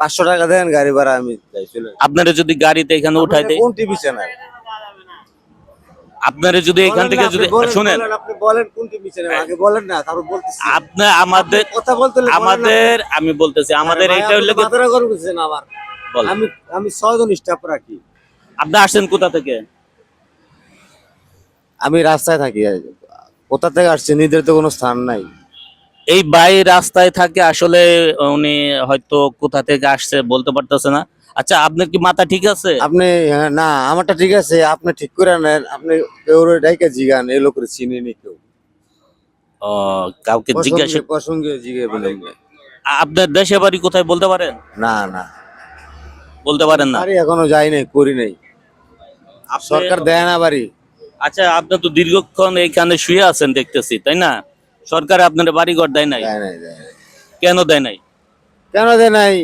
পাঁচশো টাকা দেন গাড়ি ভাড়া আমি যাই চলে যাই। আপনারা যদি গাড়িতে এখানে উঠাই দেয় কোন টিভি চ্যানেল? আপনারা যদি এখান থেকে যদি শুনেন। আপনি বলেন কোন টিভি চ্যানেল? আগে বলেন না তারপর বলতেছি। আপনি আমাদের কথা বলতে হলে বলেন না। আমাদের আমি বলতেছি আমাদের আরে ভাই, এটা হলো মাথাটা গরম করছেন আমার। বল। আমি আমি ছয়জন স্টাফ রাখি। আপনি আসছেন কোথা থেকে? আমি রাস্তায় থাকি। কোথা থেকে আসছি? নিজের তো কোনো স্থান নাই। এই বাই রাস্তায় থাকে আসলে উনি হয়তো কোথা থেকে আসছে বলতে পারতেছে না। আচ্ছা আপনার কি মাথা ঠিক আছে? আপনি হ্যাঁ, না আমারটা ঠিক আছে আপনি ঠিক করে নেন আপনি কেউ ডাইকে জিগান এই লোকের চিনি নি কেউ। ও, কাউকে জিজ্ঞাসা প্রসঙ্গে- জিগে বলেন আপনার দেশে বাড়ি কোথায় বলতে পারেন? না না। বলতে পারেন না। বাড়ি এখনও যাই নাই করি নাই। সরকার দেয় না বাড়ি। আচ্ছা আপনি তো দীর্ঘক্ষণ এখানে শুয়ে আছেন দেখতেছি তাই না? সরকার আপনার বাড়ি ঘর দেয় নাই? দেয় নাই দেয় নাই। কেন দেয় নাই? কেন দেয় নাই?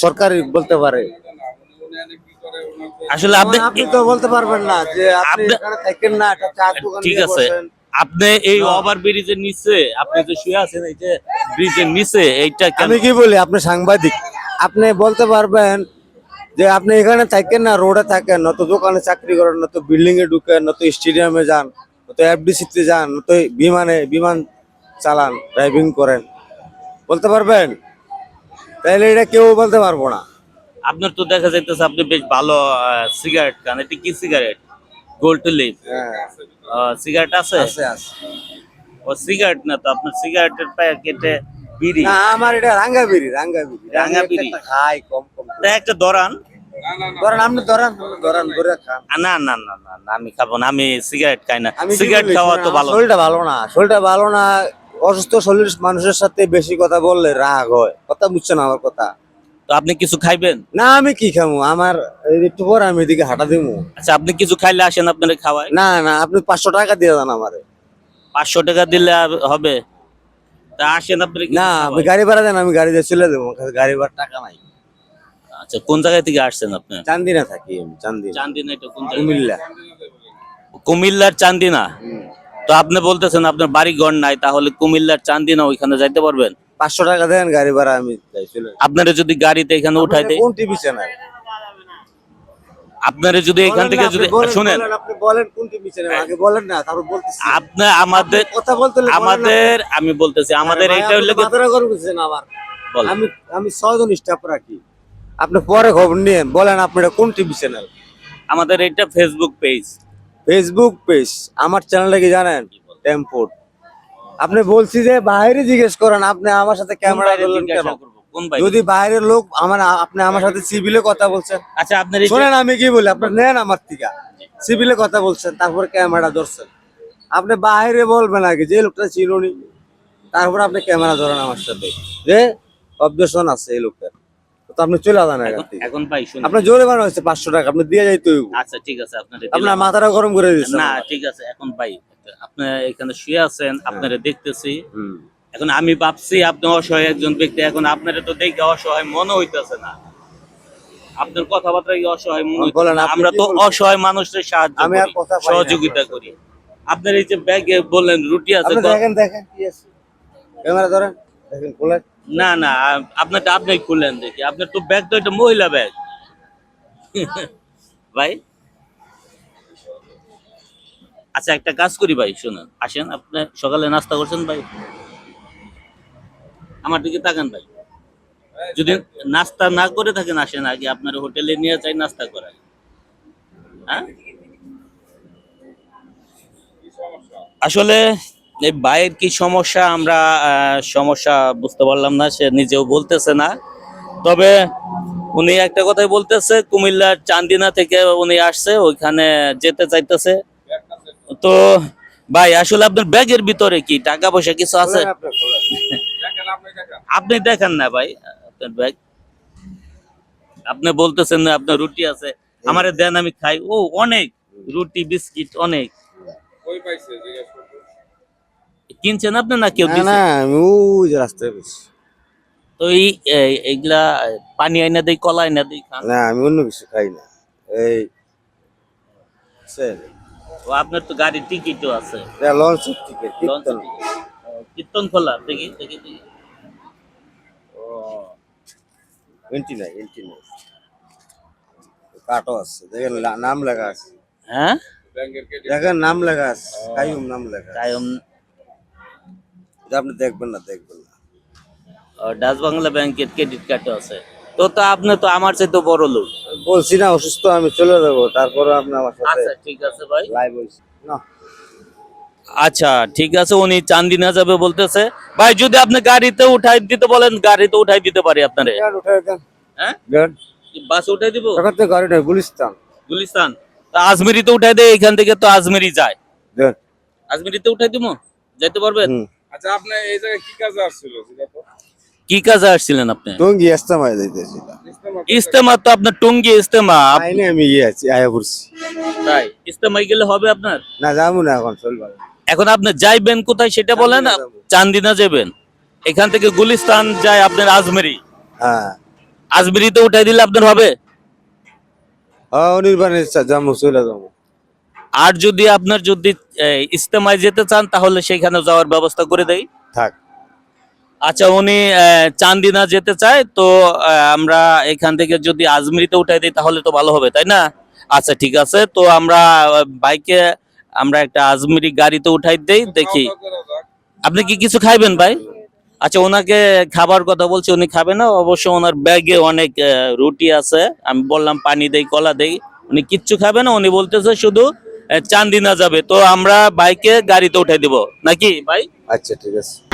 সরকারি বলতে পারে। আসলে আপনি আপনি তো বলতে পারবেন না যে আপনি আপনি- এখানে থাকেন না একটা চা দোকানে ঠিক আছে। বসেন। আপনি এই ওভার ব্রিজের নিচে আপনি যে শুয়ে আছেন এই যে ব্রিজের নিচে এইটা কেন আমি কি বলি আপনি সাংবাদিক। আপনি বলতে পারবেন যে আপনি এখানে থাকেন না রোডে থাকেন নত দোকানে চাকরি করেন নত বিল্ডিং এ ঢুকেন নত স্টেডিয়ামে যান। তে যান নত বিমানে বিমান চালান ড্রাইভিং করেন। বলতে পারবেন? তাহলে এটা কেউ বলতে পারব না। আপনার তো দেখা যাইতেছে আপনি বেশ ভালো সিগারেট খান। এটা কি সিগারেট গোল্ড লিভ সিগারেট আছে? আছে আছে। ও সিগারেট না তো আপনার সিগারেটের প্যাকেটে বিড়ি? না আমার এটা রাঙ্গা বিড়ি রাঙ্গা বিড়ি রাঙ্গা বিড়ি। খাই কম কম। একটা ধরান। ধরেন আপনি ধরেন ধরেন ধরে খান। না না না না না, আমি খাব না আমি সিগারেট খাই না। সিগারেট খাওয়া তো ভালো। শরীরটা ভালো না শরীরটা ভালো না অসুস্থ শরীর মানুষের সাথে বেশি কথা বললে রাগ হয়। কথা বুঝছেন আমার কথা? তো আপনি কিছু খাইবেন? না আমি কি খামু? আমার একটু পরে আমি এদিকে হাঁটা দিমু। আচ্ছা আপনি কিছু খাইলে আসেন আপনার খাওয়ায় না না আপনি পাঁচশো টাকা দিয়ে দেন আমারে। পাঁচশো টাকা দিলে হবে? তা আসেন আপনি না আমি গাড়ি ভাড়া দেন আমি গাড়ি দিয়ে চলে দেবো গাড়ি ভাড়া টাকা নাই। আচ্ছা কোন জায়গা থেকে আসছেন আপনি? চান্দিনা থাকি আমি চান্দিনা। চান্দিনা এটা কোন জায়গা কুমিল্লা। কুমিল্লার চান্দিনা? তো আপনি বলতেছেন আপনার বাড়ি ঘর নাই তাহলে কুমিল্লার চান্দিনা ওইখানে যাইতে পারবেন? পাঁচশো টাকা দেন গাড়ি ভাড়া আমি যাই চলে যাই। আপনারা যদি গাড়িতে এখানে উঠাই দেয় আপনারা যদি এখান থেকে যদি শুনেন। আপনি বলেন আগে বলেন না তারপর বলতেছি। আপনি আমাদের কথা বলতে হলে বলেন না। আমাদের আমি বলতেছি আমাদের আরে ভাই, এটা হলো আপনি মাথাটা গরম করছেন আমার বল। আমি আমি ছয়জন স্টাফ রাখি। আপনি পরে খবর নিয়েন। বলেন আপনারা কোন টিভি চ্যানেল? আমাদের এটা ফেসবুক পেজ ফেসবুক পেজ আমার চ্যানেলটা কি জানেন? টেম্পোর্ট আপনি বলছি যে বাইরে জিজ্ঞেস করেন আপনি আমার সাথে ক্যামেরা ধরলেন কেন? যদি বাইরের লোক আমার আপনি আমার সাথে সিভিলে কথা বলছেন। আচ্ছা আপনার যে- শোনেন আমি কি বলি আপনি নেন আমার থেকে। সিভিলে কথা বলছেন তারপর ক্যামেরা ধরছেন। আপনি বাইরে বলবেন আগে যে লোকটা ছিল নি তারপর আপনি ক্যামেরা ধরেন আমার সাথে। যে অবজেকশন আছে এই লোকটার তো আপনি চলে যান এখন- থেকে। ভাই শুনুন। আপনার জোরে হয়েছে পাঁচশো টাকা আপনি দিয়ে। আচ্ছা ঠিক আছে আপনার আপনার মাথাটা গরম করে দিচ্ছেন না ঠিক আছে এখন ভাই আপনি এখানে শুয়ে আছেন আপনারা দেখতেছি। এখন আমি ভাবছি আপনি অসহায় একজন ব্যক্তি এখন আপনারা তো দেখে অসহায় মনে হইতেছে না। আপনার কথাবার্তা কি অসহায় মনে বলেন? আমরা তো অসহায় মানুষের সাহায্য আমি আর কথা সহযোগিতা করি। আপনার এই যে ব্যাগে বললেন রুটি আছে দেখেন দেখেন কি আছে। ক্যামেরা ধরেন দেখেন না না, আপনার আপনি খুললেন দেখি। আপনার তো ব্যাগ তো এটা মহিলা ব্যাগ। ভাই। আচ্ছা একটা কাজ করি ভাই, শুনুন, আসেন, আপনি সকালে নাস্তা করছেন ভাই? আমার দিকে তাকান ভাই। যদি নাস্তা না করে থাকেন, আসেন আগে আপনার হোটেলে নিয়ে যাই, নাস্তা করায় হ্যাঁ? আসলে এই ভাইয়ের কি সমস্যা আমরা আহ, সমস্যা বুঝতে পারলাম না সে নিজেও বলতেছে না। তবে উনি একটা কথাই বলতেছে কুমিল্লার চান্দিনা থেকে উনি আসছে ওইখানে যেতে চাইতেছে। তো ভাই আসলে আপনার ব্যাগের ভিতরে কি টাকা পয়সা কিছু আছে? আপনি, আপনি দেখেন না ভাই আপনার ব্যাগ। আপনি বলতেছেন না আপনার রুটি আছে আমারে দেন আমি খাই। ও অনেক। রুটি বিস্কিট অনেক। কিনছেন আপনি না কেউ না দিছে? না আমি ওই যে রাস্তায় বসছি। তো এই এই- এইগুলা পানি আইনা দেই কলা আইনা দেই খান না আমি অন্য কিছু খাই না এই বুঝছেন? ও আপনার তো গাড়ির টিকিটও আছে এটা লঞ্চ টিকিট লঞ্চ কীর্তন। টিকিট। ও, কীর্তন খোলা দেখি দেখি দেখি ও এন্ট্রি নাই এন্ট্রি নাই কাটও আছে দেখেন লা- নাম লেখা আছে হ্যাঁ দেখেন নাম লেখা আছে কাইম নাম লেখা আছে। কায়ম এটা আপনি দেখবেন না দেখবেন না। ডাচ বাংলা ব্যাংকের ক্রেডিট আছে। তো তো আপনি তো আমার চাইতে বড় লোক। বলছি না অসুস্থ আমি চলে যাব। তারপরে আপনি আমার সাথে আচ্ছা ঠিক আছে ভাই। লাইভ হয়েছি। না। আচ্ছা ঠিক আছে উনি চান্দিনা যাবে বলতেছে। ভাই যদি আপনি গাড়িতে উঠাই দিতে বলেন গাড়িতে উঠাই দিতে পারি আপনারে। হ্যাঁ? বাস উঠাই দিব? গুলিস্তান। গুলিস্তান। তা আজমেরিতে উঠাই দেয় এখান থেকে তো আজমেরি যায়। আজমেরিতে উঠাই দিব? যাইতে পারবেন? আচ্ছা আপনি এই জায়গায় কি কাজে আসছিল তো কি কাজে আসছিলেন আপনি? টঙ্গি ইস্তেমায় ইস্তেমা ইস্তেমা তো আপনার টঙ্গি ইস্তেমা আমি ইয়ে আছি আয়া তাই? ইস্তেমায় গেলে হবে আপনার? না যাব না এখন চলবে। এখন আপনি যাইবেন কোথায় সেটা বলেন। চান্দিনা যাবেন। এখান থেকে গুলিস্তান যায় আপনার আজমেরি। হ্যাঁ। আজমেরিতে উঠাই দিলে আপনার হবে? হ্যাঁ অনির্বাণের যাব চলে যাব। আর যদি আপনার যদি ইস্তেমায় যেতে চান তাহলে সেখানে যাওয়ার ব্যবস্থা করে দেই। থাক। আচ্ছা উনি চান্দিনা যেতে চায় তো আমরা এখান থেকে যদি আজমিরিতে উঠাই দিই তাহলে তো ভালো হবে তাই না? আচ্ছা ঠিক আছে তো আমরা বাইকে আমরা একটা আজমিরি গাড়িতে উঠাই দেই দেখি। আপনি কি কিছু খাইবেন ভাই? আচ্ছা ওনাকে খাবার কথা বলছি উনি খাবে না অবশ্য ওনার ব্যাগে অনেক রুটি আছে আমি বললাম পানি দেই কলা দেই উনি কিচ্ছু খাবে না উনি বলতেছে শুধু চান্দিনা যাবে তো আমরা বাইকে গাড়িতে উঠাই দিব। নাকি ভাই? আচ্ছা ঠিক আছে।